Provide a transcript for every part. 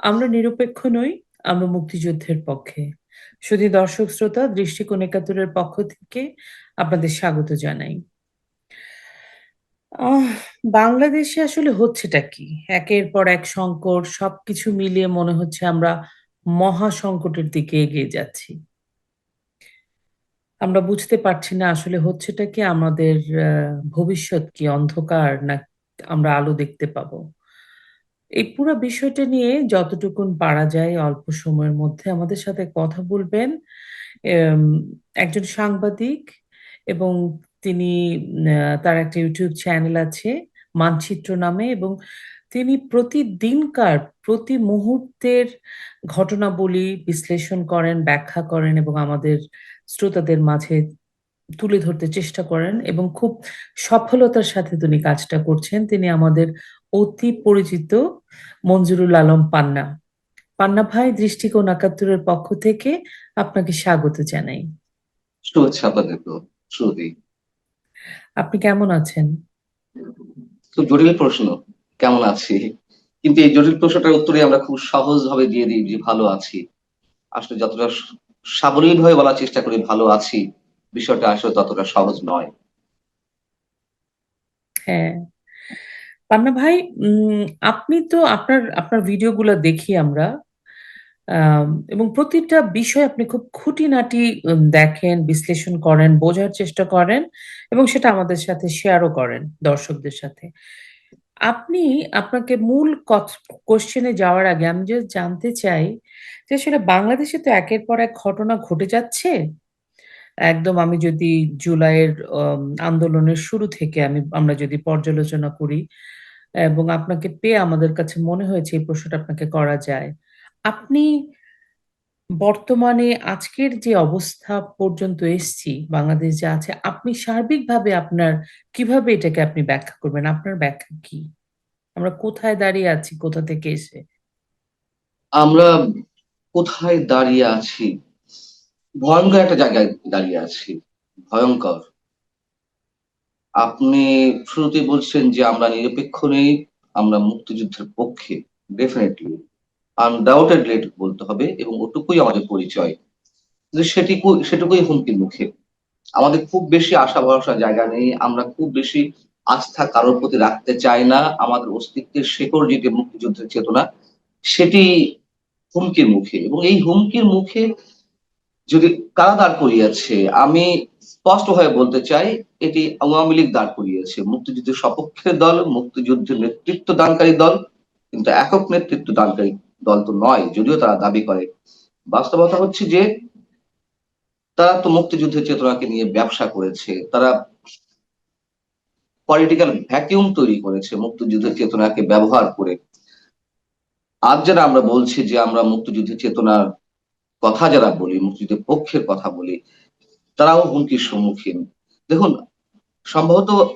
আমরা নিরপেক্ষ নই, আমরা মুক্তিযুদ্ধের পক্ষে। শুধু দর্শক, শ্রোতা, দৃষ্টিকোণ একাত্তরের পক্ষ থেকে আপনাদের স্বাগত জানাই। বাংলাদেশে আসলে হচ্ছেটা কি? একের পর এক সংকট, সবকিছু মিলিয়ে মনে হচ্ছে আমরা মহা সংকটের দিকে এগিয়ে যাচ্ছি। আমরা বুঝতে পারছি না আসলে হচ্ছেটা কি, আমাদের ভবিষ্যৎ কি, অন্ধকার না আমরা আলো দেখতে পাবো। এই পুরো বিষয়টা নিয়ে যতটুকুন পারা যায় অল্প সময়ের মধ্যে আমাদের সাথে কথা বলবেন। একজন সাংবাদিক এবং তিনি তার একটা ইউটিউব চ্যানেল আছে, মানচিত্র নামে, এবং তিনি প্রতিদিনকার, প্রতি মুহূর্তের ঘটনাবলী বিশ্লেষণ করেন, ব্যাখ্যা করেন এবং আমাদের শ্রোতাদের মাঝে তুলে ধরতে চেষ্টা করেন এবং খুব সফলতার সাথে তিনি কাজটা করছেন। তিনি আমাদের অতি পরিচিত মঞ্জুরুল আলম পান্না। পান্না ভাই দৃষ্টিকোণ একাত্তরের পক্ষ থেকে আপনাকে স্বাগত জানাই। আপনি কেমন আছেন? খুব জটিল প্রশ্ন কেমন আছি? কিন্তু এই জটিল প্রশ্নটার উত্তরে আমরা খুব সহজ ভাবে দিয়ে দিই যে ভালো আছি। আসলে যতটা সাবলীল হয়ে বলার চেষ্টা করি ভালো আছি বিষয়টা আসলে ততটা সহজ নয়। হ্যাঁ। পান্না ভাই আপনি তো আপনার আপনার ভিডিওগুলো দেখি আমরা এবং প্রতিটা বিষয় আপনি খুব খুঁটিনাটি দেখেন, বিশ্লেষণ করেন, বোঝার চেষ্টা করেন, এবং সেটা আমাদের সাথে শেয়ারও করেন দর্শকদের সাথে। আপনি আপনাকে মূল কোশ্চেনে যাওয়ার আগে আমি যে জানতে চাই যে আসলে বাংলাদেশে তো একের পর এক ঘটনা ঘটে যাচ্ছে। একদম আমি যদি জুলাইয়ের আন্দোলনের শুরু থেকে আমি, আমরা যদি পর্যালোচনা করি এবং আপনাকে পেয়ে আমাদের কাছে মনে হয়েছে এই প্রশ্নটা আপনাকে করা যায়। আপনি বর্তমানে আজকের যে অবস্থা পর্যন্ত এসছি, বাংলাদেশ যা আছে, আপনি সার্বিকভাবে আপনার কীভাবে এটাকে আপনি ব্যাখ্যা করবেন? আপনার ব্যাখ্যা কি? আমরা কোথায় দাঁড়িয়ে আছি? কোথা থেকে এসে? আমরা কোথায় দাঁড়িয়ে আছি? ভয়ঙ্কর একটা জায়গায় দাঁড়িয়ে আছি। ভয়ঙ্কর। আপনি শুরুতে বলছেন যে আমরা নিরপেক্ষ নেই, আমরা মুক্তিযুদ্ধের পক্ষে ডেফিনেটলি আনডাউটেডলি বলতে হবে এবং ওটুকুই আমাদের পরিচয়। সেটিকু, সেটুকুই হুমকির মুখে। আমাদের খুব বেশি আশা ভরসা জায়গা নেই, আমরা খুব বেশি আস্থা কারোর প্রতি রাখতে চাই না, আমাদের অস্তিত্বের শেকড় যেটি মুক্তিযুদ্ধের চেতনা, সেটি হুমকির মুখে। এবং এই হুমকির মুখে যদি কারা দাঁড় করিয়েছে, আমি স্পষ্ট হয়ে বলতে চাই, এটি আওয়ামী লীগ দাঁড় করিয়েছে। মুক্তিযুদ্ধের সপক্ষের দল, মুক্তিযুদ্ধের নেতৃত্ব দানকারী দল, কিন্তু একক নেতৃত্ব দানকারী দল তো নয়, যদিও তারা দাবি করে। বাস্তবতা হচ্ছে যে, তারা তো মুক্তিযুদ্ধের চেতনাকে নিয়ে ব্যবসা করেছে, তারা পলিটিক্যাল ভ্যাকিউম তৈরি করেছে, মুক্তিযুদ্ধের চেতনাকে ব্যবহার করে। আজ যারা আমরা বলছি যে আমরা মুক্তিযুদ্ধের চেতনার কথা যারা বলি, মুক্তিযুদ্ধের পক্ষের কথা বলি তারাও হুমকির সম্মুখীন। দেখুন, সম্ভবত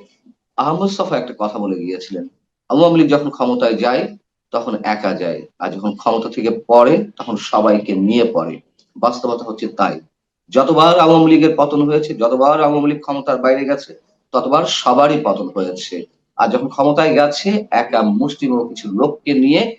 আহমদ সফা একটা কথা বলে গিয়েছিলেন। আওয়ামী লীগ যখন ক্ষমতায় যায়, তখন একা যায়, আর যখন ক্ষমতা থেকে পড়ে, তখন সবাইকে নিয়ে পড়ে। বাস্তবতা হচ্ছে তাই। যতবার আওয়ামী লীগের পতন হয়েছে, যতবার আওয়ামী লীগ ক্ষমতার বাইরে গেছে, ততবার সবারই পতন হয়েছে। আর যখন ক্ষমতায় গেছে, একা মুসলিম কিছু লোককে নিয়ে,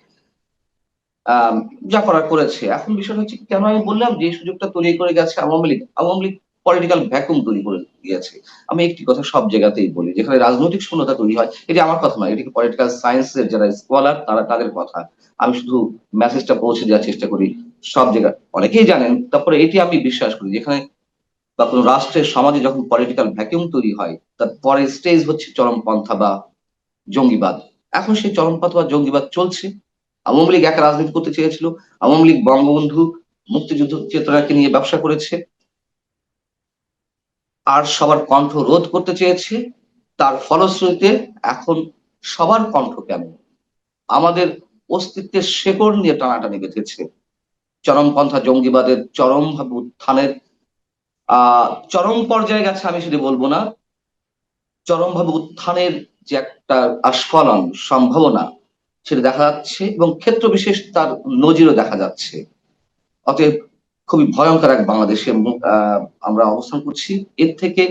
আহ, যা করার করেছে। এখন বিষয় হচ্ছে, কেন আমি বললাম যে সুযোগটা তৈরি করে গেছে Awami League? Awami League political vacuum তৈরি করে দিয়েছে। আমি একটি কথা সব জায়গাতেই বলি, যেখানে রাজনৈতিক শূন্যতা তৈরি হয়, এটি আমার কথা নয় এটি পলিটিক্যাল সায়েন্সের যারা স্কলার তারা তাদের কথা। আমি শুধু মেসেজটা পৌঁছে দেওয়ার চেষ্টা করি, সব জায়গায় অনেকেই জানেন, তারপরে এটি আমি বিশ্বাস করি, যেখানে বা কোনো রাষ্ট্রের সমাজে যখন পলিটিক্যাল ভ্যাকিউম তৈরি হয়, তার পরের স্টেজ হচ্ছে চরমপন্থা বা জঙ্গিবাদ। এখন সেই চরমপন্থা বা জঙ্গিবাদ চলছে। আওয়ামী লীগ একা রাজনীতি করতে চেয়েছিল, আওয়ামী লীগ বঙ্গবন্ধু মুক্তিযুদ্ধ চেতনাকে নিয়ে ব্যবসা করেছে আর সবার কণ্ঠ রোধ করতে চেয়েছে। তার ফলশ্রুতিতে এখন সবার কণ্ঠ কেন আমাদের অস্তিত্বের শেকড় নিয়ে টানাটানি বেঁধেছে। চরমপন্থা জঙ্গিবাদের চরম উত্থানের আহ চরম পর্যায়ে গেছে আমি সেটি বলব না। চরম ভাবে উত্থানের যে একটা আস্ফলন, সম্ভাবনা, সেটা দেখা যাচ্ছে এবং ক্ষেত্র বিশেষ তার নজিরও দেখা যাচ্ছে। অতএব খুবই ভয়ঙ্কর এক বাংলাদেশে আমরা অবস্থান করছি। এর থেকে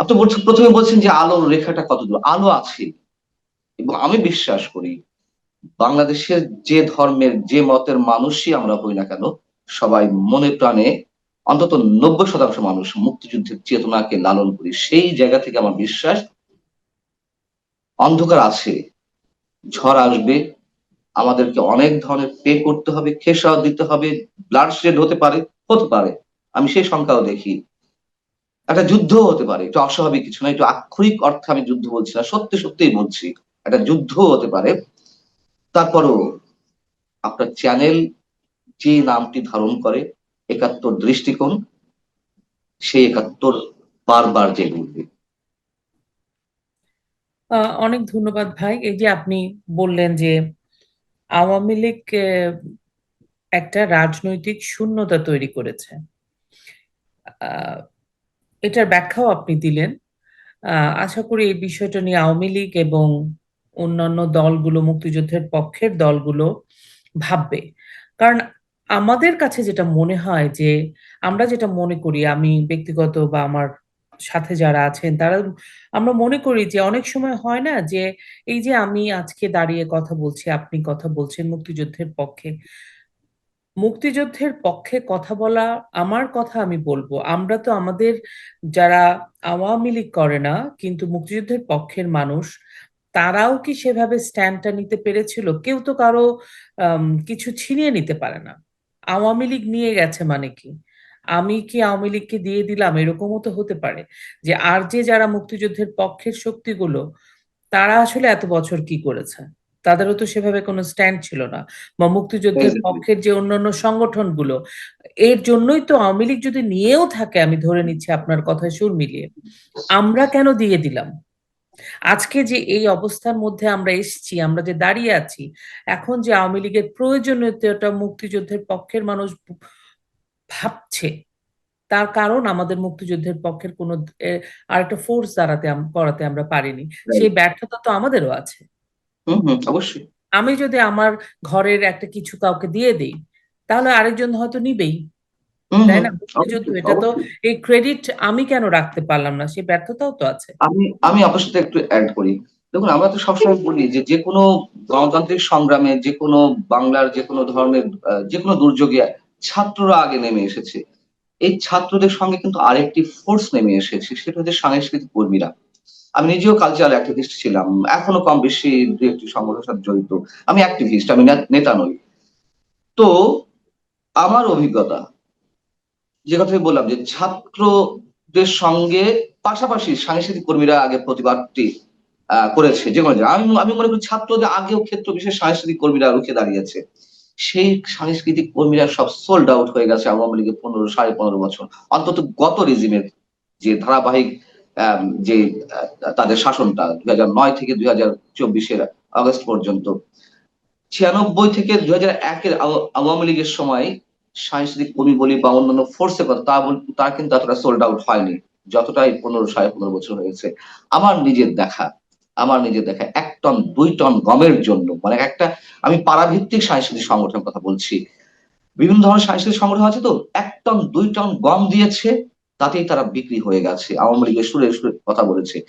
আপনি বলছেন প্রথমে বলছেন যে আলোর রেখাটা কত দূর আলো আছে। এবং আমি বিশ্বাস করি বাংলাদেশের যে ধর্মের, যে মতের মানুষই আমরা হই না কেন, সবাই মনে প্রাণে অন্তত নব্বই শতাংশ মানুষ মুক্তিযুদ্ধের চেতনাকে লালন করি। সেই জায়গা থেকে আমার বিশ্বাস, অন্ধকার আছে, ঝড় আসবে আমাদেরকে অনেক ধরনের পে করতে হবে খেসাও দিতে হবে ব্লাড শেড হতে পারে হতে পারে। আমি সেই সংখ্যাও দেখি। একটা যুদ্ধ হতে পারে এটা অস্বাভাবিক কিছু না, একটু আক্ষরিক অর্থে আমি যুদ্ধ বলছি না, সত্যি সত্যিই বলছি। একটা যুদ্ধ হতে পারে, তারপরও আপনার চ্যানেল যে নামটি ধারণ করে, একাত্তর দৃষ্টিকোণ, সেই একাত্তর বারবার জেগে উঠবে। অনেক ধন্যবাদ ভাই। এই যে আপনি বললেন যে আওয়ামী লীগ একটা রাজনৈতিক শূন্যতা তৈরি করেছে। এটার ব্যাখ্যাও আপনি দিলেন। আশা করি এই বিষয়টা নিয়ে আওয়ামী লীগ এবং অন্যান্য দলগুলো, মুক্তিযুদ্ধের পক্ষের দলগুলো ভাববে। কারণ আমাদের কাছে যেটা মনে হয় যে, আমরা যেটা মনে করি, আমি ব্যক্তিগত বা আমার সাথে যারা আছেন, তারা আমরা মনে করি যে অনেক সময় হয় না যে এই যে আমি আজকে দাঁড়িয়ে কথা বলছি, আপনি কথা বলছেন মুক্তিযুদ্ধের পক্ষে। মুক্তিযুদ্ধের পক্ষে কথা বলা আমার কথা আমি বলব। আমরা তো আমাদের যারা আওয়ামী লীগ করে না, কিন্তু মুক্তিযুদ্ধের পক্ষের মানুষ, তারাও কি সেভাবে স্ট্যান্ডটা নিতে পেরেছিল? কেউ তো কারও কিছু ছিনিয়ে নিতে পারে না। আওয়ামী লীগ নিয়ে গেছে মানে কি? আমি কি আওয়ামী লীগকে দিয়ে দিলাম? এরকমও তো হতে পারে যে আর যে যারা মুক্তিযুদ্ধের পক্ষের শক্তিগুলো তারা আসলে এত বছর কি করেছে? তাদেরও তো সেভাবে কোনো স্ট্যান্ড ছিল না। বা মুক্তিযুদ্ধের পক্ষের যে অন্যান্য সংগঠনগুলো এর জন্যই তো আওয়ামী লীগ যদি নিয়েও থাকে আমি ধরে নিচ্ছি আপনার কথায় সুর মিলিয়ে আমরা কেন দিয়ে দিলাম? আজকে যে এই অবস্থার মধ্যে আমরা এসেছি আমরা যে দাঁড়িয়ে আছি এখন যে আওয়ামী লীগের প্রয়োজনীয়তাটা মুক্তিযুদ্ধের পক্ষের মানুষ ভাবছে। তার কারণ আমাদের মুক্তিযুদ্ধের পক্ষের কোনো আরেকটা ফোর্স দাঁড়াতে করাতে আমরা পারিনি। সেই ব্যর্থতা তো আমাদেরও আছে। অবশ্যই। আমি যদি আমার ঘরের একটা কিছু কাউকে দিয়ে দিই তাহলে আরেকজন হয়তো নিবেই। তাই না? মুক্তিযুদ্ধ অবশ্যই, এটা তো এই ক্রেডিট আমি কেন রাখতে পারলাম না? সেই ব্যর্থতাও তো আছে। আমি আমি আপনার একটু অ্যাড করি। দেখুন আমরা তো সবসময় বলি যে যে কোনো গণতান্ত্রিক সংগ্রামে যে কোনো বাংলার যে কোনো ধরনের যে কোনো দুর্যোগে ছাত্ররা আগে নেমে এসেছে। এই ছাত্রদের সঙ্গে কিন্তু আরেকটি ফোর্স নেমে এসেছে, সেটা হচ্ছে সাংস্কৃতিক কর্মীরা। আমি নিজেও কালচারাল অ্যাক্টিভিস্ট ছিলাম, এখনও কম বেশি দু একটি সংগঠনের সাথে জড়িত। আমি অ্যাক্টিভিস্ট আমি নেতা নই। তো আমার অভিজ্ঞতা, যে কথা আমি বললাম যে ছাত্রদের সঙ্গে পাশাপাশি সাংস্কৃতিক কর্মীরা আগে প্রতিবাদটি করেছে। যে কোনো আমি আমি মনে করি ছাত্রদের আগেও ক্ষেত্র বিশেষ সাংস্কৃতিক কর্মীরা রুখে দাঁড়িয়েছে। সেই সাংস্কৃতিক কর্মীরা সব সোল্ড আউট হয়ে গেছে আওয়ামী লীগের পনেরো, সাড়ে পনেরো বছর। অন্তত গত রেজিমের যে ধারাবাহিক যে তাদের শাসনটা, দুই নয় থেকে দুই হাজার চব্বিশের আগস্ট পর্যন্ত, ছিয়ানব্বই থেকে দুই হাজার একের আওয়া- আওয়ামী লীগের সময় সাংস্কৃতিক কর্মী বলি বা অন্যান্য ফোর্সের কথা, তা তা কিন্তু এতটা সোল্ড আউট হয়নি, যতটাই পনেরো, সাড়ে পনেরো বছর হয়েছে। আমার নিজের দেখা, আমার নিজের দেখা, এক টন দুই টন গমের জন্য। মানে একটা, আমি পাড়াভিত্তিক সাংস্কৃতিক সংগঠনের কথা বলছি। বিভিন্ন ধরনের সাংস্কৃতিক সংগঠন আছে তো? এক টন দুই টন গম দিয়েছে, তাতেই তারা বিক্রি হয়ে গেছে। আওয়ামী লীগের সুরে সুরে কথা বলেছে।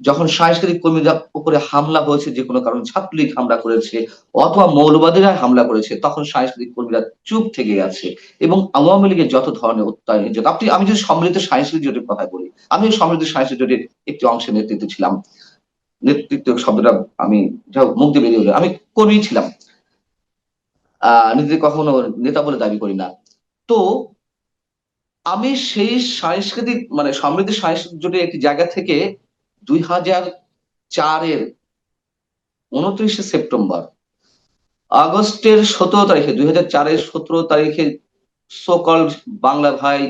যখন সাংস্কৃতিক কর্মীদের উপরে হামলা হয়েছে, যে কোনো কারণে ছাত্রলীগ হামলা করেছে, অথবা মৌলবাদীরা হামলা করেছে, তখন সাংস্কৃতিক কর্মীরা চুপ থেকে গেছে। এবং আওয়ামী লীগের যত ধরনের নির্যাতন- আপনি, আমি যদি সমৃদ্ধ সাংস্কৃতিক জোটের কথা বলি, আমি সমৃদ্ধ সাংস্কৃতিক জোটের একটি অংশের নেতৃত্বে ছিলাম নেতৃত্ব শব্দটা আমি হোক, মুখ দিয়ে বেরিয়ে। আমি কর্মী ছিলাম আহ কখনো নেতা বলে দাবি করি না তো আমি সেই সাংস্কৃতিক মানে সমৃদ্ধ সাংস্কৃতিক জোটের একটি জায়গা থেকে দুই হাজার চারের উনত্রিশে সেপ্টেম্বর, আগস্টের সতেরো তারিখে দুই হাজার চারের সতেরো তারিখে সকল বাংলা ভাই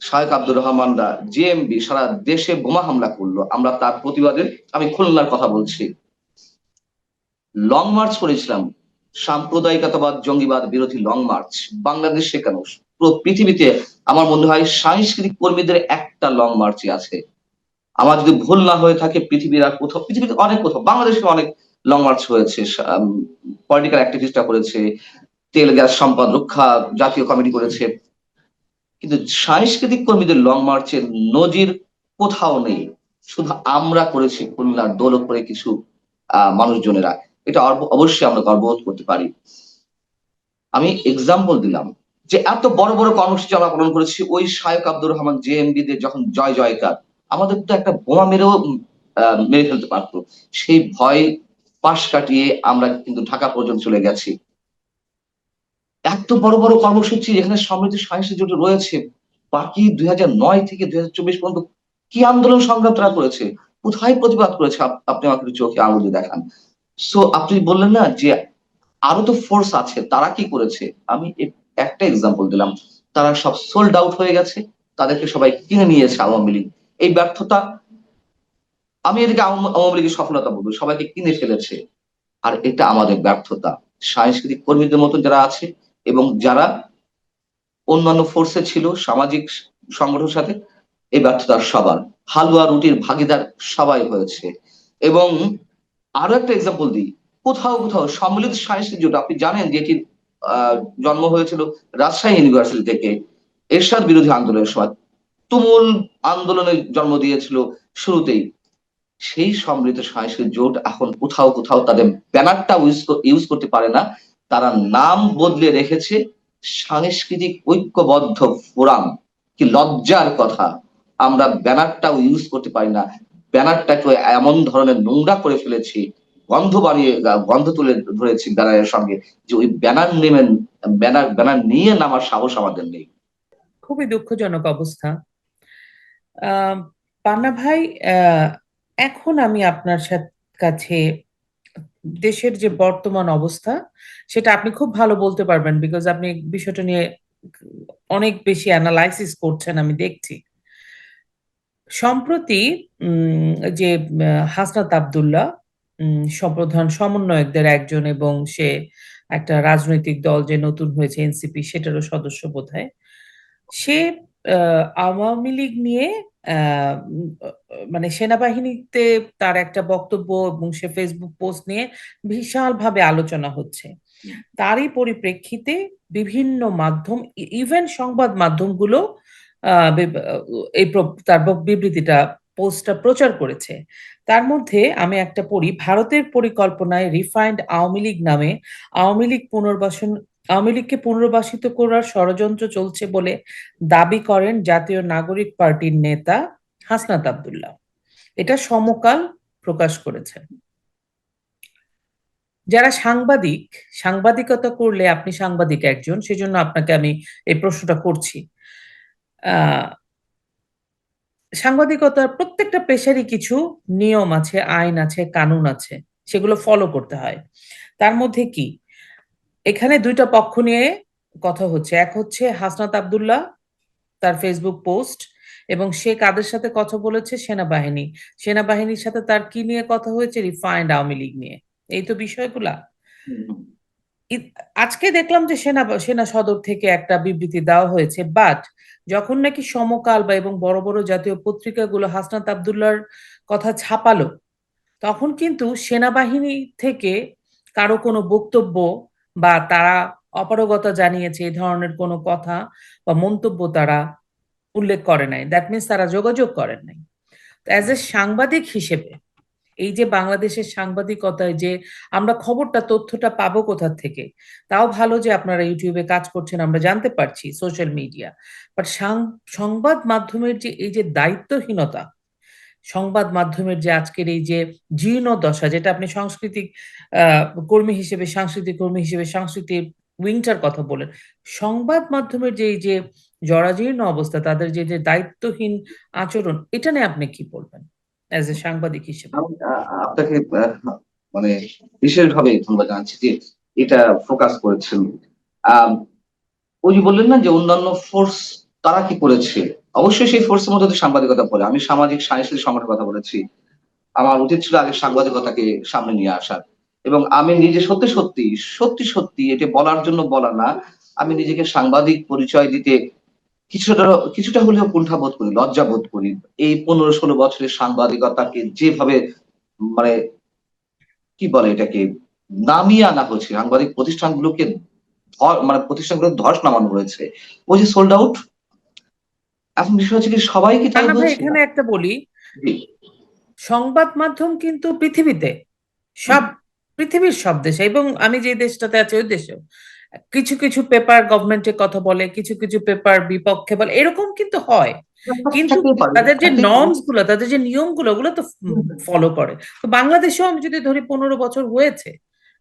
শাহেক আব্দুর রহমানরা জেএমবি সারা দেশে বোমা হামলা করল। আমরা তার প্রতিবাদে আমি খুলনার কথা বলছি। লং মার্চ করেছিলাম। সাম্প্রদায়িকতাবাদ, জঙ্গিবাদ বিরোধী লং মার্চ বাংলাদেশে কেন? পুরো পৃথিবীতে আমার মনে হয় সাংস্কৃতিক কর্মীদের একটা লং মার্চই আছে। আমার যদি ভুল না হয়ে থাকে, পৃথিবীর আর কোথাও পৃথিবীতে অনেক কোথাও বাংলাদেশে অনেক লং মার্চ হয়েছে। পলিটিক্যাল অ্যাক্টিভিস্টরা করেছে। তেল, গ্যাস সম্পদ রক্ষা জাতীয় কমিটি করেছে। কিন্তু সাংস্কৃতিক কর্মীদের লং মার্চের নজির কোথাও নেই। শুধু আমরা করেছি খুলনার দৌলতপুরে কিছু মানুষজনেরা। এটা অবশ্যই আমরা গর্ববোধ করতে পারি। আমি এক্সাম্পল দিলাম যে এত বড় বড় কর্মসূচি আমরা পালন করেছি। ওই শায়ক আব্দুর রহমান জেএমবি দের যখন জয় জয়কার, আমাদের তো একটা বোমা মেরেও মেরে ফেলতে পারতো। সেই ভয় পাশ কাটিয়ে আমরা কিন্তু ঢাকা পর্যন্ত চলে গেছি। এত বড় বড় কর্মসূচি এখানে সমৃদ্ধ সাহিত্য জোট রয়েছে, বাকি দুই হাজার নয় থেকে দুই পর্যন্ত কি আন্দোলন সংগ্রাম তারা করেছে? কোথায় প্রতিবাদ করেছে? আপ- আপনি আমাকে চোখে আঙুল দেখান। সো আপনি বললেন না যে আরও তো ফোর্স আছে, তারা কি করেছে? আমি একটা এক্সাম্পল দিলাম। তারা সব সোল্ড আউট হয়ে গেছে, তাদেরকে সবাই কিনে নিয়েছে আওয়ামী লীগ। এই ব্যর্থতা, আমি এদিকে আওয়ামী লীগের সফলতা বলব, সবাইকে কিনে ফেলেছে। আর এটা আমাদের ব্যর্থতা। সাংস্কৃতিক কর্মীদের মতো যারা আছে এবং যারা অন্যান্য ফোর্সে ছিল, সামাজিক সংগঠনের সাথে, এই ব্যর্থতা সবার, হালুয়া রুটির ভাগিদার সবাই হয়েছে। এবং আরও একটা এক্সাম্পল দিই, কোথাও কোথাও সম্মিলিত সাংস্কৃতিক জোট, আপনি জানেন যে এটির জন্ম হয়েছিল রাজশাহী ইউনিভার্সিটি থেকে এরশাদ বিরোধী আন্দোলনের সময়। তুমুল আন্দোলনের জন্ম দিয়েছিল শুরুতেই। সেই সম্মিলিত সাংস্কৃতিক জোট এখন কোথাও কোথাও তাদের ব্যানারটা ইউজ করতে পারে না। তারা নাম বদলে রেখেছে সাংস্কৃতিক ঐক্যবদ্ধ ফোরাম। কি লজ্জার কথা, আমরা ব্যানারটাও ইউজ করতে পারি না। ব্যানারটাকে এমন ধরনের নোংরা করে ফেলেছি, গন্ধ বানিয়ে, গন্ধ তুলে ধরেছি ব্যানারের সঙ্গে, যে ওই ব্যানার নেমেন, ব্যানার ব্যানার নিয়ে নামার সাহস আমাদের নেই। খুবই দুঃখজনক অবস্থা। পান্না ভাই এখন আমি আপনার সাথে, কাছে দেশের যে বর্তমান অবস্থা সেটা আপনি খুব ভালো বলতে পারবেন বিকজ আপনি বিষয়টা নিয়ে অনেক বেশি অ্যানালাইসিস করছেন আমি দেখছি। সম্প্রতি যে হাসনাত আব্দুল্লাহ উম, প্রধান সমন্বয়কদের একজন এবং সে একটা রাজনৈতিক দল যে নতুন হয়েছে এনসিপি সেটারও সদস্য বোধহয় সে আওয়ামী লীগ নিয়ে মানে সেনাবাহিনীতে তার একটা বক্তব্য এবং সে ফেসবুক পোস্ট নিয়ে বিশালভাবে আলোচনা হচ্ছে। তারই পরিপ্রেক্ষিতে বিভিন্ন মাধ্যম ইভেন সংবাদ মাধ্যমগুলো এই তার বিবৃতিটা পোস্টটা প্রচার করেছে। তার মধ্যে আমি একটা পড়ি, ভারতের পরিকল্পনায় রিফাইন্ড আওয়ামী লীগ নামে আওয়ামী লীগ পুনর্বাসন আওয়ামী লীগকে পুনর্বাসিত করার ষড়যন্ত্র চলছে বলে দাবি করেন জাতীয় নাগরিক পার্টির নেতা হাসনাত আবদুল্লাহ। এটা সমকাল প্রকাশ করেছেন যারা সাংবাদিক, সাংবাদিকতা করলে আপনি সাংবাদিক একজন, সেজন্য আপনাকে আমি এই প্রশ্নটা করছি। সাংবাদিকতার প্রত্যেকটা পেশারই কিছু নিয়ম আছে, আইন আছে, কানুন আছে, সেগুলো ফলো করতে হয়। তার মধ্যে কি? এখানে দুইটা পক্ষ নিয়ে কথা হচ্ছে। এক হচ্ছে হাসনাত আব্দুল্লাহ, তার ফেসবুক পোস্ট এবং সে কাদের সাথে কথা বলেছে? সেনাবাহিনী। সেনাবাহিনীর সাথে তার কি নিয়ে কথা হয়েছে? রিফাইন্ড আওয়ামী লীগ নিয়ে। এই তো বিষয়গুলা। আজকে দেখলাম যে সেনা সেনা সদর থেকে একটা বিবৃতি দেওয়া হয়েছে বাট যখন নাকি সমকাল বা এবং বড় বড় জাতীয় পত্রিকাগুলো হাসনাত আব্দুল্লাহর কথা ছাপালো, তখন কিন্তু সেনাবাহিনী থেকে কারও কোনো বক্তব্য বা তারা অপারগতা জানিয়েছে এই ধরনের কোনো কথা বা মন্তব্য তারা উল্লেখ করে নাই। দ্যাট মিনস তারা যোগাযোগ করেন নাই। অ্যাজ এ সাংবাদিক হিসেবে, এই যে বাংলাদেশের সাংবাদিকতায় যে আমরা খবরটা, তথ্যটা পাবো কোথা থেকে, তাও ভালো যে আপনারা ইউটিউবে কাজ করছেন, আমরা জানতে পারছি সোশ্যাল মিডিয়া বাট সংবাদ মাধ্যমের যে, এই যে দায়িত্বহীনতা সংবাদ মাধ্যমের যে আজকের এই যে জীর্ণ দশা, যেটা আপনি সাংস্কৃতিক কর্মী হিসেবে, সাংস্কৃতিক কর্মী হিসেবে, সাংস্কৃতিক উইংটার কথা বলেন, সংবাদ মাধ্যমের যে এই যে জরাজীর্ণ অবস্থা, তাদের যে যে দায়িত্বহীন আচরণ, এটা নিয়ে আপনি কি বলবেন? অ্যাজ এ সাংবাদিক হিসেবে। আপনাকে মানে বিশেষভাবে ধন্যবাদ জানাচ্ছি যে এটা ফোকাস করেছেন। ওই বললেন না যে অন্যান্য ফোর্স তারা কি করেছে? অবশ্যই সেই ফোর্সের মধ্যে তো সাংবাদিকতা পড়ে আমি সামাজিক সাংস্কৃতিক সংগঠনের কথা বলেছি। আমার উচিত ছিল আগে সাংবাদিকতাকে সামনে নিয়ে আসার। এবং আমি নিজে সত্যি সত্যি সত্যি সত্যি এটা বলার জন্য বলা না, আমি নিজেকে সাংবাদিক পরিচয় দিতে কিছুটা কিছুটা হলেও কুণ্ঠা বোধ করি লজ্জা বোধ করি। এই পনেরো ষোলো বছরের সাংবাদিকতাকে যেভাবে মানে কি বলে এটাকে, নামিয়ে আনা হয়েছে, সাংবাদিক প্রতিষ্ঠানগুলোকে মানে প্রতিষ্ঠানগুলো ধস নামানো হয়েছে ওই যে সোল্ড আউট এখন বিষয় হচ্ছে কি সবাই কি তাই বলছে এখানে একটা বলি সংবাদ মাধ্যম কিন্তু পৃথিবীতে সব পৃথিবীর সব দেশে এবং আমি যে দেশটাতে আছি ওই দেশেও কিছু কিছু পেপার গভর্নমেন্টের কথা বলে কিছু কিছু পেপার বিপক্ষে বলে এরকম কিন্তু হয়। কিন্তু তাদের যে নর্মসগুলো তাদের যে নিয়মগুলো ওগুলো তো ফলো করে। তো বাংলাদেশেও আমি যদি ধরি পনেরো বছর হয়েছে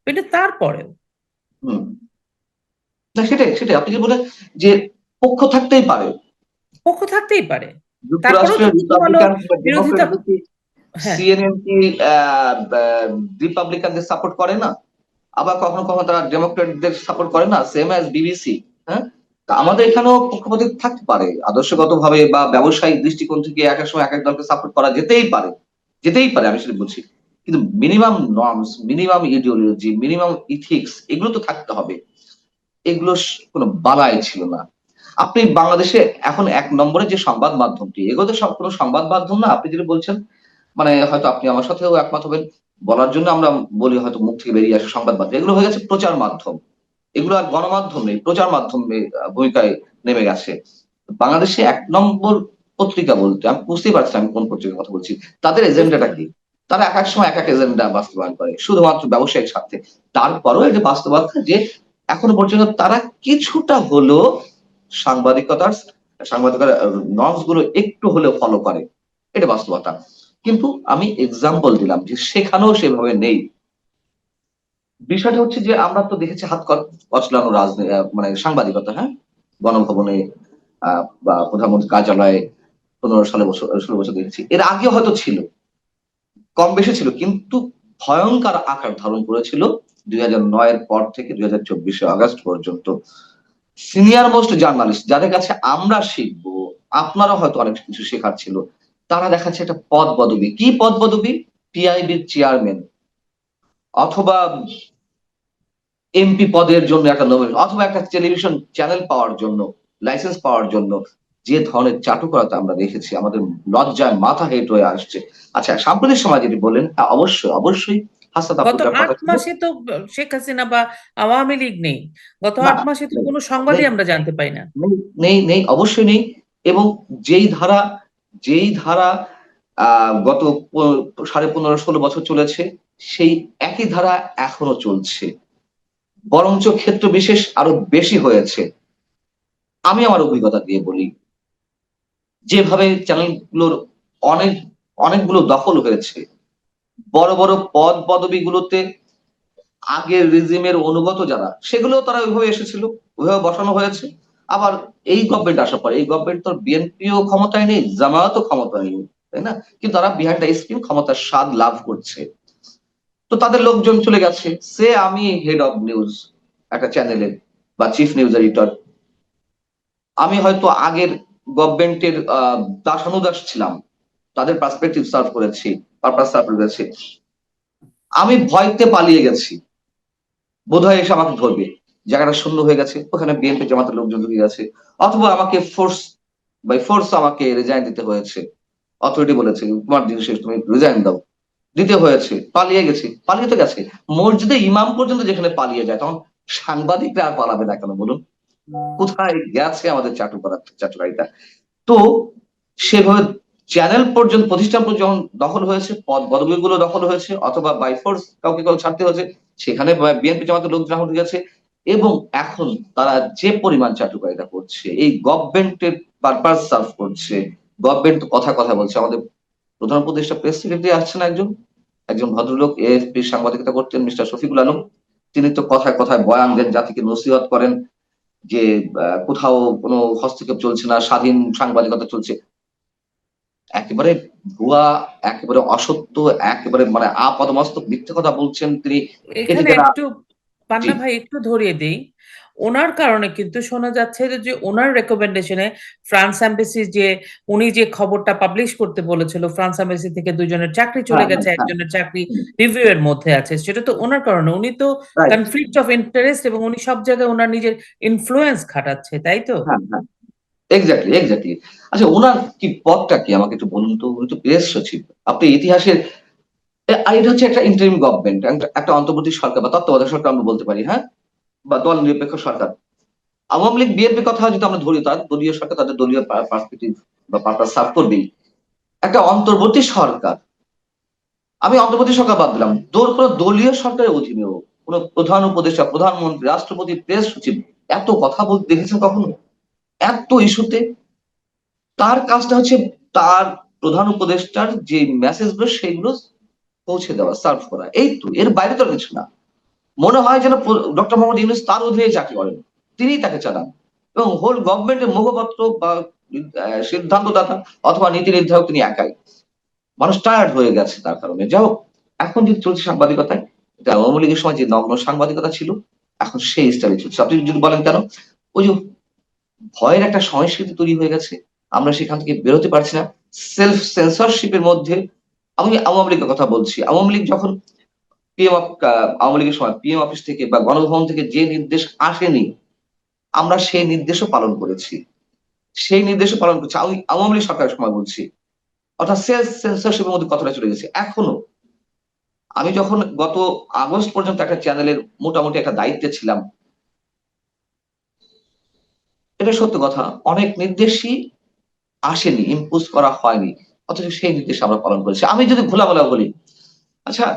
এটা তারপরেও। সেটাই সেটাই। আপনি যে বলে যে পক্ষ থাকতেই পারে। পক্ষ থাকতেই পারে। যুক্তরাষ্ট্রের তারপরেও তো বলো, রিপাবলিকান বিরোধিতা- ডেমোক্রেট কি হ্যাঁ। সিএনএন কি রিপাবলিকানদের সাপোর্ট করে না? আবার কখনো কখনো তারা ডেমোক্রেটদের সাপোর্ট করে না? সেম অ্যাজ বিবিসি হ্যাঁ? আমাদের এখানেও পক্ষপাতি থাকতে পারে আদর্শগত ভাবে বা ব্যবসায়িক দৃষ্টিকোণ থেকে এক এক সময় এক এক দলকে সাপোর্ট করা যেতেই পারে যেতেই পারে আমি সেটা বলছি। কিন্তু minimum norms minimum ideology minimum ethics এগুলো তো থাকতে হবে। এগুলো কোনো বালাই ছিল না। আপনি বাংলাদেশে এখন এক নম্বরে যে সংবাদ মাধ্যমটি এগুলো সব- কোনো সংবাদ মাধ্যম না, আপনি যেটা বলছেন মানে হয়তো আপনি আমার সাথেও একমত হবেন। বলার জন্য আমরা বলি হয়তো মুখ থেকে বেরিয়ে আসে সংবাদ মাধ্যম। এগুলো হয়ে গেছে প্রচার মাধ্যম। এগুলো আর গণমাধ্যম নেই, প্রচার মাধ্যমে ভূমিকায় নেমে গেছে। বাংলাদেশে এক নম্বর পত্রিকা বলতে, আমি বুঝতেই পারছি আমি কোন পত্রিকার কথা বলছি। তাদের এজেন্ডাটা কি? তারা এক এক সময় এক এক এজেন্ডা বাস্তবায়ন করে, শুধুমাত্র ব্যবসায়িক স্বার্থে। তারপরও এটা বাস্তবতা যে এখনও পর্যন্ত তারা কিছুটা হলো সাংবাদিকতার সাংবাদিকতার নর্মসগুলো একটু হলেও ফলো করে। এটা বাস্তবতা। কিন্তু আমি এক্সাম্পল দিলাম যে সেখানেও সেভাবে নেই। বিষয়টা হচ্ছে যে আমরা তো দেখেছি হাত কচলানো রাজনীতি মানে সাংবাদিকতা হ্যাঁ? গণভবনে বা প্রধানমন্ত্রী কার্যালয়ে পনেরো সালে বছর, ষোলো বছর দেখেছি। এর আগে হয়তো ছিল। কম বেশি ছিল, কিন্তু ভয়ঙ্কর আকার ধারণ করেছিল দুই হাজার নয়ের পর থেকে দুই হাজার চব্বিশে আগস্ট পর্যন্ত। সিনিয়র মোস্ট জার্নালিস্ট যাদের কাছে আমরা শিখব আপনারা হয়তো অনেক কিছু শেখার ছিল তারা দেখাচ্ছে একটা পদ পদবি কি পদ পদবি পিআইবির চেয়ারম্যান অথবা এমপি পদের জন্য একটা নোবেল অথবা একটা টেলিভিশন চ্যানেল পাওয়ার জন্য লাইসেন্স পাওয়ার জন্য যে ধরনের চাটুকরতা আমরা দেখেছি আমাদের লজ্জায় মাথা হেট হয়ে আসছে। আচ্ছা সাম্প্রতিক সময় যেটি বললেন হ্যাঁ, অবশ্যই অবশ্যই হাসাত গত আট মাসে তো শেখ হাসিনা বা আওয়ামী লীগ নেই। গত আট মাসে তো কোনো সংবাদই আমরা জানতে পাই না। নেই নেই অবশ্যই নেই। এবং যেই ধারা যেই ধারা গত সাড়ে পনেরো ষোলো বছর চলেছে সেই একই ধারা এখনও চলছে। বরঞ্চ ক্ষেত্র বিশেষ আরও বেশি হয়েছে। আমি আমার অভিজ্ঞতা দিয়ে বলি যেভাবে চ্যানেলগুলোর অনেক অনেকগুলো দখল হয়েছে বড় বড় পদ পদবিগুলোতে আগের রিজিমের অনুগত যারা সেগুলো তারা ওইভাবে এসেছিল, ওইভাবে বসানো হয়েছে। আবার এই গভর্নমেন্ট আসার পর, এই গভর্নমেন্ট তো বিএনপিও ক্ষমতায় নেই, জামায়াতও ক্ষমতায় নেই, তাই না? কিন্তু তারা বিহাইন্ড দ্য স্ক্রিন ক্ষমতার স্বাদ লাভ করছে। তো তাদের লোকজন চলে গেছে। সে আমি হেড অফ নিউজ একটা চ্যানেলের বা চিফ নিউজ এডিটর আমি হয়তো আগের গভর্নমেন্টের দাসানুদাস ছিলাম, তাদের পার্সপেক্টিভ সার্ভ করেছি। পারপাস সার্ভ করেছি আমি ভয়তে পালিয়ে গেছি। বোধহয় এসে আমাকে ধরবে। জায়গাটা শূন্য হয়ে গেছে। ওখানে বিএনপি জামাতের লোকজন ঢুকে গেছে। অথবা আমাকে ফোর্স বাই ফোর্স আমাকে রিজাইন দিতে হয়েছে। অথরিটি বলেছে, তোমার দিন শেষ, তুমি রিজাইন দাও। দিতে হয়েছে, পালিয়ে গেছে। পালিয়ে তো গেছে। মসজিদে ইমাম পর্যন্ত যেখানে পালিয়ে যায়, তখন সাংবাদিকরা আর পালাবে না কেন বলুন? কোথায় গেছে আমাদের চাটু করার চাটুকারিতা? তো সেভাবে চ্যানেল পর্যন্ত, প্রতিষ্ঠান পর্যন্ত যখন দখল হয়েছে, পদ, পদবিগুলো দখল হয়েছে, অথবা বাই ফোর্স কাউকে কাউ ছাড়তে হয়েছে, সেখানে বিএনপি জামাতের লোকজন উঠে গেছে, এবং এখন তারা যে পরিমাণ চাটুকারিতা করছে, এই গভর্নমেন্টের পারপাস সার্ভ করছে, গভর্নমেন্ট কথা কথা বলছে, আমাদের প্রধান উপদেষ্টা প্রেস সেক্রেটারি আসছেন একজন একজন ভদ্রলোক এএফপি সাংবাদিকতা করতেন, মিস্টার শফিকুল আলম, তিনি তো কথায় কথায় বয়ান দেন, জাতিকে নসিহত করেন যে কোথাও কোনো হস্তক্ষেপ চলছে না, স্বাধীন সাংবাদিকতা চলছে। একেবারে ভুয়া একেবারে অসত্য একেবারে মানে আপাদমস্তক মিথ্যে কথা বলছেন তিনি। এখানে একটু পান্না ভাই একটু ধরিয়ে দিই। ওনার কারণে কিন্তু শোনা যাচ্ছে যে- ওনার রেকমেন্ডেশনে ফ্রান্স এম্বাসি যে উনি যে খবরটা পাবলিশ করতে বলেছিল ফ্রান্স এম্বাসি থেকে দুজনের চাকরি চলে হ্যাঁ, গেছে হ্যাঁ, একজনের চাকরি রিভিউ এর মধ্যে আছে। সেটা তো ওনার কারণে। উনি তো. কনফ্লিক্ট অফ ইন্টারেস্ট এবং উনি সব জায়গায় ওনার নিজের ইনফ্লুয়েন্স খাটাচ্ছে তাই তো? হ্যাঁ। এক্স্যাক্টলি এক্স্যাক্টলি আচ্ছা ওনার কি পদটা কি? আমাকে একটু বলুন তো, উনি তো প্রেস সচিব। আপনি ইতিহাসের আর এটা হচ্ছে একটা ইন্টারিম গভর্নমেন্ট একটা অন্তর্বর্তী সরকার বা তত্ত্বাবধায়ক সরকার আমরা বলতে পারি হ্যাঁ? বা দল নিরপেক্ষ সরকার। আওয়ামী লীগ, বিএনপি কথা যদি আমরা ধরি, তার দলীয় সরকার তাদের দলীয় পার্সপেক্টিভ বা পারপাস সার্ভ করবেই। একটা অন্তর্বর্তী সরকার। আমি অন্তর্বর্তী সরকার বাদ দিলাম। দোর কোনো দলীয় সরকারের অধীনেও কোনো প্রধান উপদেষ্টা, প্রধানমন্ত্রী, রাষ্ট্রপতি প্রেস সচিব, এত কথা বলতে দেখেছেন কখনো? এত ইস্যুতে তার কাজটা হচ্ছে তার প্রধান উপদেষ্টার যে মেসেজগুলো সেইগুলো পৌঁছে দেওয়া সার্ভ করা। এই তো, এর বাইরে তো কিছু না। মনে হয় যেন ডক্টর মোহাম্মদ ইউনুস তার অধীনে চাকরি করেন। তিনিই তাকে চালান। এবং হোল গভর্নমেন্টের মুখপাত্র বা সিদ্ধান্তদাতা অথবা নীতি নির্ধারক তিনি একাই। মানুষ টায়ার্ড হয়ে গেছে তার কারণে। যাই হোক, এখন যদি চলছে সাংবাদিকতায়, এটা আওয়ামী লীগের সময় যে নগ্ন সাংবাদিকতা ছিল, এখন সেই স্টাইলে চলছে। আপনি যদি বলেন কেন? ওই যে ভয়ের একটা সংস্কৃতি তৈরি হয়ে গেছে, আমরা সেখান থেকে বেরোতে পারছি না। সেলফ সেন্সরশিপের মধ্যে আমি আওয়ামী লীগের কথা বলছি। আওয়ামী লীগ যখন পিএম আওয়ামী লীগের সময় পিএম অফিস থেকে বা গণভবন থেকে যে নির্দেশ আসেনি, আমরা সেই নির্দেশও পালন করেছি। সেই নির্দেশও পালন করছি। আমি আওয়ামী লীগ সরকারের সময় বলছি। অর্থাৎ সেলফ সেন্সরশিপের মধ্যে কথাটা চলে গেছে। এখনও আমি যখন গত আগস্ট পর্যন্ত একটা চ্যানেলের মোটামুটি একটা দায়িত্বে ছিলাম এটা সত্য কথা। অনেক নির্দেশই আসেনি ইম্পোজ করা হয়নি। অথচ সেই নির্দেশ আমরা পালন করেছি। আমি যদি খোলামেলা বলি আচ্ছা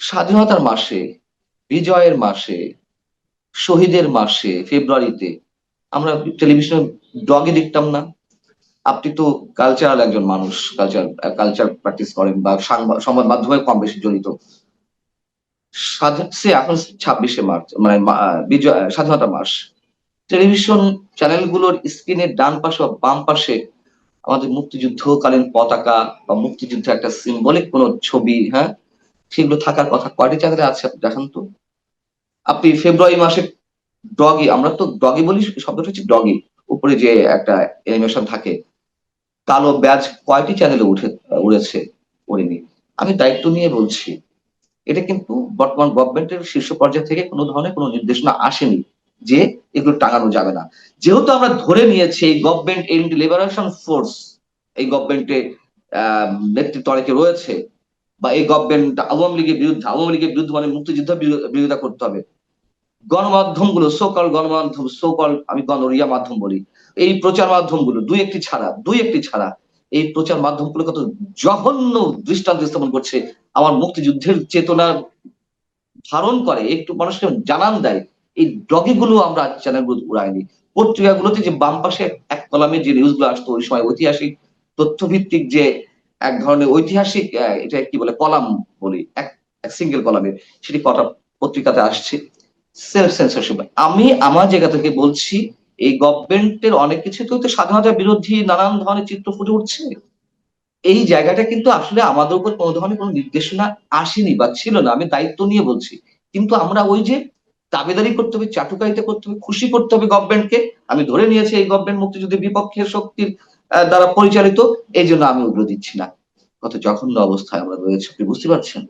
স্বাধীনতার মাসে, বিজয়ের মাসে, শহীদের মাসে, ফেব্রুয়ারিতে, আমরা টেলিভিশনে ব্লগে দেখতাম না। আপনি তো কালচারাল একজন মানুষ কালচার কালচার প্র্যাকটিস করেন বা সাংবাদ মাধ্যমে কম বেশি জড়িত। সে এখন ছাব্বিশে মার্চ মানে বিজয়, স্বাধীনতা মাস। টেলিভিশন চ্যানেলগুলোর স্ক্রিনের ডান পাশে বা বাম পাশে আমাদের মুক্তিযুদ্ধকালীন পতাকা বা মুক্তিযুদ্ধের একটা সিম্বলিক কোনো ছবি হ্যাঁ? সেগুলো থাকার কথা। কয়টি চ্যানেলে আছে আপনি দেখান তো? আপনি ফেব্রুয়ারি মাসে ডগি আমরা তো ডগি বলি, শব্দটা হচ্ছে ডগি উপরে যে একটা অ্যানিমেশন থাকে। কালো ব্যাজ কয়টি চ্যানেলে উঠে, উড়েছে? উড়েনি আমি দায়িত্ব নিয়ে বলছি, এটা কিন্তু বর্তমান গভর্নমেন্টের শীর্ষ পর্যায় থেকে কোনো ধরনের কোনো নির্দেশনা আসেনি। যে এগুলো টাঙানো যাবে না। যেহেতু আমরা ধরে নিয়েছি এই গভর্নমেন্ট এন্ড লিবারেশন ফোর্স এই গভর্নমেন্টে নেতৃত্ব অনেকে রয়েছে, বা এই গভর্নমেন্ট আওয়ামী লীগের বিরুদ্ধে, আওয়ামী লীগের বিরুদ্ধে মানে মুক্তিযুদ্ধ বিরোধিতা করতে হবে। গণমাধ্যমগুলো সকল গণমাধ্যম সকল আমি গণরিয়া মাধ্যম বলি, এই প্রচার মাধ্যমগুলো, দুই একটি ছাড়া, দুই একটি ছাড়া, এই প্রচার মাধ্যমগুলো কত জঘন্য দৃষ্টান্ত স্থাপন করছে। আমার মুক্তিযুদ্ধের চেতনা ধারণ করে, একটু মানুষকে জানান দেয় এই ব্লগিগুলো আমরা চ্যানেলগুলো উড়াইনি পত্রিকাগুলোতে যে বাম পাশে এক কলামে যে নিউজগুলো আসতো, ওই সময় ঐতিহাসিক তথ্যভিত্তিক যে এক ধরনের ঐতিহাসিক এটা কি বলে, কলাম বলি, এক এক সিঙ্গেল কলামে সেটি কটা পত্রিকাতে আসছে। সেলফ সেন্সরশিপ আমি আমার জায়গা থেকে বলছি, এই গভর্নমেন্টের অনেক কিছুতেও তো স্বাধীনতা বিরোধী নানান ধরনের চিত্র ফুটে উঠছে। এই জায়গাটা কিন্তু আসলে আমাদের উপর কোনো ধরনের কোনো নির্দেশনা আসেনি বা ছিল না, আমি দায়িত্ব নিয়ে বলছি। কিন্তু আমরা ওই যে দাবিদারি করতে হবে, চাটুকারিতা করতে হবে, খুশি করতে হবে গভর্নমেন্টকে আমি ধরে নিয়েছি এই গভর্নমেন্ট মুক্তিযুদ্ধের বিপক্ষের শক্তির দ্বারা পরিচালিত, এই জন্য আমি উগ্র দিচ্ছি না। কত জঘন্য অবস্থায় আমরা রয়েছি, আপনি বুঝতে পারছেন?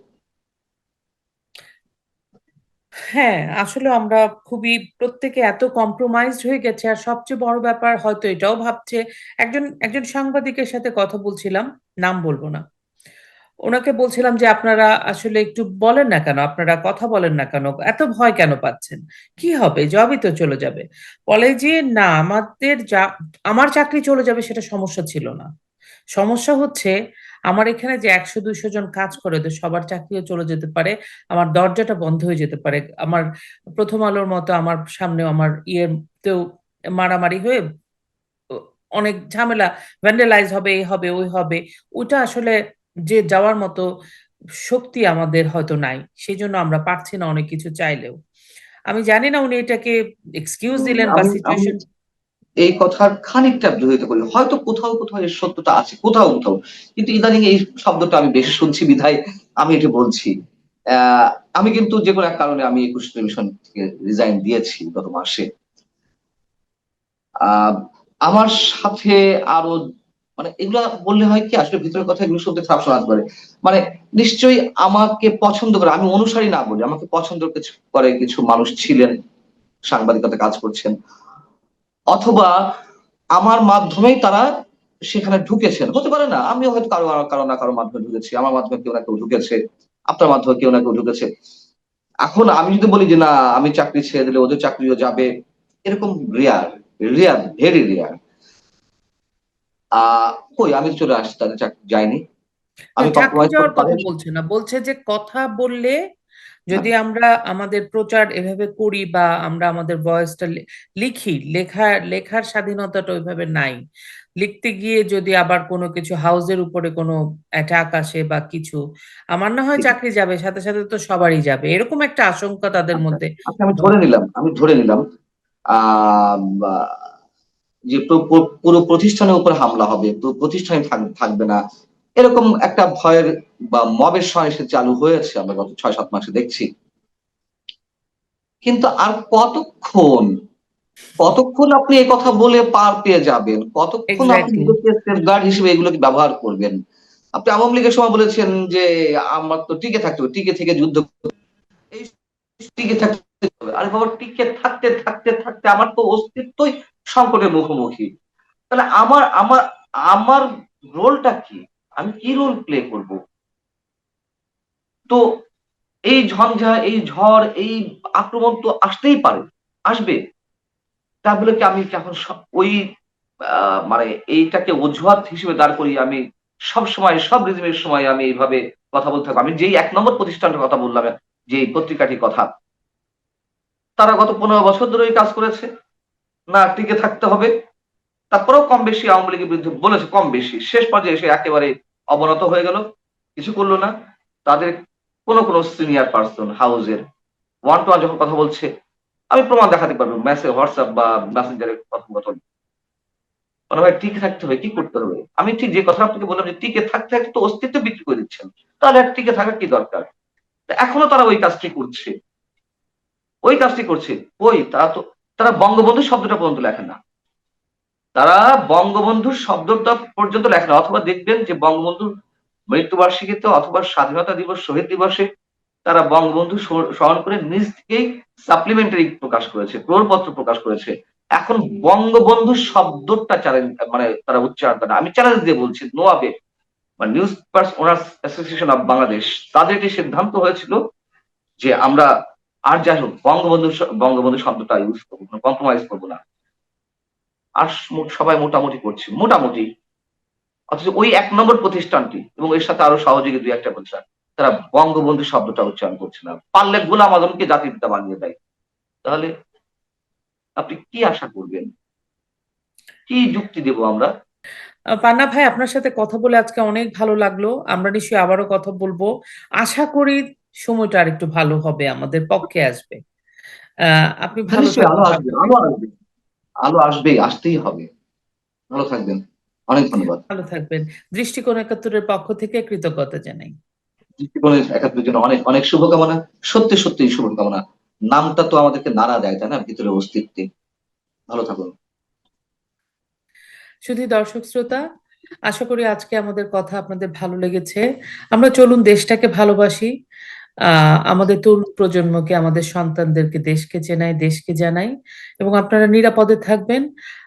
হ্যাঁ আসলে আমরা খুবই, প্রত্যেকে এত কম্প্রোমাইজড হয়ে গেছে, আর সবচেয়ে বড় ব্যাপার হয়তো এটাও ভাবছে। একজন একজন সাংবাদিকের সাথে কথা বলছিলাম, নাম বলব না। ওনাকে বলছিলাম যে, আপনারা আসলে একটু বলেন না কেন? আপনারা কথা বলেন না কেন? এত ভয় কেন পাচ্ছেন? কি হবে? জবই তো চলে যাবে। বলে যে, না, আমাদের যা, আমার চাকরি চলে যাবে সেটা সমস্যা ছিল না। সমস্যা হচ্ছে আমার এখানে যে একশো, দুইশো জন কাজ করে ওদের সবার চাকরিও চলে যেতে পারে, আমার দরজাটা বন্ধ হয়ে যেতে পারে। আমার প্রথম আলোর মতো আমার সামনে আমার ইয়েতেও মারামারি হয়ে অনেক ঝামেলা, ভ্যান্ডেলাইজ হবে এই হবে, ওই হবে। ওটা আসলে যে যাওয়ার মতো শক্তি আমাদের হয়তো নাই সেই জন্য আমরা পারছি না অনেক কিছু চাইলেও। আমি জানি না উনি এটাকে এক্সকিউজ দিলেন বা সিচুয়েশন এই কথার খানিকটা বিরোধিতা করি হয়তো কোথাও কোথাও এর সত্যতা আছে কোথাও কোথাও কিন্তু ইদানিং এই শব্দটা আমি বেশি শুনছি বিধায় আমি এটা বলছি। আহ, আমি কিন্তু যে কোনো এক কারণে আমি একুশ টেলিভিশন থেকে রিজাইন দিয়েছি গত মাসে। আহ, আমার সাথে আরও মানে এগুলো বললে হয় কি, আসলে ভিতরের কথা এগুলো শুনতে খারাপ শোনাতে পারে। মানে নিশ্চয়ই আমাকে পছন্দ করে, আমি অনুসারী না বলি, আমাকে পছন্দ কিছু- করে কিছু মানুষ ছিলেন, সাংবাদিকতা কাজ করছেন। অথবা আমার মাধ্যমেই তারা সেখানে ঢুকেছেন। হতে পারে না, আমিও হয়তো কারও কারও না কারও মাধ্যমে ঢুকেছি, আমার মাধ্যমে কেউ না কেউ ঢুকেছে, আপনার মাধ্যমে কেউ না কেউ ঢুকেছে। এখন আমি যদি বলি যে, না, আমি চাকরি ছেড়ে দিলে ওদের চাকরিও যাবে, এরকম রেয়ার রেয়ার ভেরি রেয়ার কই? আমি চলে আসছি তাদের চাকরি যায়নি আমি বলছে না বলছে যে কথা বললে যদি আমরা আমাদের প্রচার এভাবে করি বা আমরা আমাদের ভয়েসটা লিখি লেখা লেখার স্বাধীনতাটা ওইভাবে নাই। লিখতে গিয়ে যদি আবার কোনো কিছু হাউসের উপরে কোনো অ্যাটাক আসে বা কিছু আমার না হয় চাকরি যাবে সাথে সাথে তো সবারই যাবে। এরকম একটা আশঙ্কা তাদের মধ্যে আচ্ছা আমি ধরে নিলাম আমি ধরে নিলাম। আহ যে পুরো- পুরো- পুরো প্রতিষ্ঠানের উপর হামলা হবে পুরো প্রতিষ্ঠানে থাকবে না। এরকম একটা ভয়ের বা মবের সহিংসে চালু হয়েছে আমরা গত ছয় সাত মাসে দেখছি। কিন্তু আর কতক্ষণ? কতক্ষণ আপনি এই কথা বলে পার পেয়ে যাবেন? কতক্ষণ আপনি সেফগার্ড হিসেবে এগুলোকে ব্যবহার করবেন? আপনি আওয়ামী লীগের সময় বলেছেন যে আমার তো টিকে থাকতে হবে টিকে থেকে যুদ্ধ এই টিকে থাকতে হবে। আরে বাবা টিকে থাকতে থাকতে থাকতে আমার তো অস্তিত্বই সংকটের মুখোমুখি। তাহলে আমার আমার আমার রোলটা কি? আমি কি রোল প্লে করব? তো এই ঝঞ্ঝা, এই ঝড়, এই আক্রমণ তো আসতেই পারে, আসবে। তা বলে কি আমি এখন ওই মানে এইটাকে অজুহাত হিসেবে দাঁড় করি আমি সব সময়, সব রিজিমের সময় আমি এইভাবে কথা বলতে থাকব? আমি যেই এক নম্বর প্রতিষ্ঠানটার কথা বললাম যে পত্রিকাটির কথা, তারা গত পনেরো বছর ধরে কাজ করেছে। না টিকে থাকতে হবে। তারপরেও কম বেশি আওয়ামী লীগের বিরুদ্ধে বলেছে, কম বেশি। শেষ পর্যায়ে এসে একেবারে অবনত হয়ে গেল। কিছু করল না। তাদের কোন কোন সিনিয়র পার্সন হাউসের ওয়ান টু ওয়ান যখন কথা বলছে, আমি প্রমাণ দেখাতে পারব। মেসেজ হোয়াটসঅ্যাপ বা মেসেঞ্জারে কথোপকথন মানে ভাই, টিকে থাকতে হবে, কি করতে হবে? আমি ঠিক যে কথা আপনাকে বললাম যে, টিকে থাকতে থাকতে তো অস্তিত্ব বিক্রি করে দিচ্ছেন। তাহলে আর টিকে থাকার কি দরকার? এখনও তারা ওই কাজটি করছে। ওই কাজটি করছে। ওই তারা তো তারা বঙ্গবন্ধু শব্দটা পর্যন্ত লেখে না তারা বঙ্গবন্ধু শব্দটা পর্যন্ত লেখে না, অথবা দেখবেন যে বঙ্গবন্ধুর মৃত্যুবার্ষিকীতে অথবা স্বাধীনতা দিবস, শহীদ দিবসে তারা বঙ্গবন্ধু স্মর- স্মরণ করে নিজ থেকেই সাপ্লিমেন্টারি প্রকাশ করেছে প্রয়োগপত্র প্রকাশ করেছে এখন বঙ্গবন্ধু শব্দটা চ্যালেঞ্জ মানে তারা উচ্চারণ করে। আমি চ্যালেঞ্জ দিয়ে বলছি, নোয়াবে মানে newspaper owners association of Bangladesh তাদের একটি সিদ্ধান্ত হয়েছিল যে আমরা আর যাই হোক, বঙ্গবন্ধু বঙ্গবন্ধু শব্দটা ইউজ করব না কম্প্রোমাইজ করব না। আর সবাই মোটামুটি করছে, মোটামুটি। অথচ ওই এক নম্বর প্রতিষ্ঠানটি, এবং এর সাথে আরও সহযোগী দুই একটা প্রতিষ্ঠান, তারা বঙ্গবন্ধু শব্দটা উচ্চারণ করছে না। পারলে গোলাম আজমকে জাতির পিতা বানিয়ে দেয়। তাহলে আপনি কি আশা করবেন? কি যুক্তি দেব আমরা? পান্না ভাই, আপনার সাথে কথা বলে আজকে অনেক ভালো লাগল। আমরা নিশ্চয়ই আবারও কথা বলব। আশা করি সময়টা আর একটু ভালো হবে আমাদের পক্ষে আসবে। আপনি ভালো আলো থাকবেন। আসবে আলো আসবে। আলো আসবে আসতেই হবে। ভালো থাকবেন। অনেক ধন্যবাদ। ভালো থাকবেন। দৃষ্টিকোণ একাত্তরের পক্ষ থেকে কৃতজ্ঞতা জানাই। দৃষ্টিকোণের একাত্তরের জন্য অনেক অনেক শুভকামনা। সত্যি সত্যি শুভকামনা। নামটা তো আমাদেরকে নাড়া দেয় তাই না? ভিতরে অস্তিত্বে। ভালো থাকুন। শুধু দর্শক শ্রোতা আশা করি আজকে আমাদের কথা আপনাদের ভালো লেগেছে। আমরা চলুন দেশটাকে ভালোবাসি। আহ, আমাদের তরুণ প্রজন্মকে, আমাদের সন্তানদেরকে দেশকে চেনাই, দেশকে জানাই এবং আপনারা নিরাপদে থাকবেন,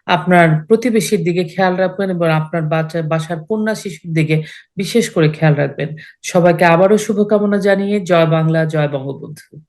আপনার প্রতিবেশীর দিকে খেয়াল রাখবেন এবং আপনার বাচ্চা বাসার কন্যা শিশুর দিকে বিশেষ করে খেয়াল রাখবেন। সবাইকে আবারও শুভকামনা জানিয়ে জয় বাংলা, জয় বঙ্গবন্ধু।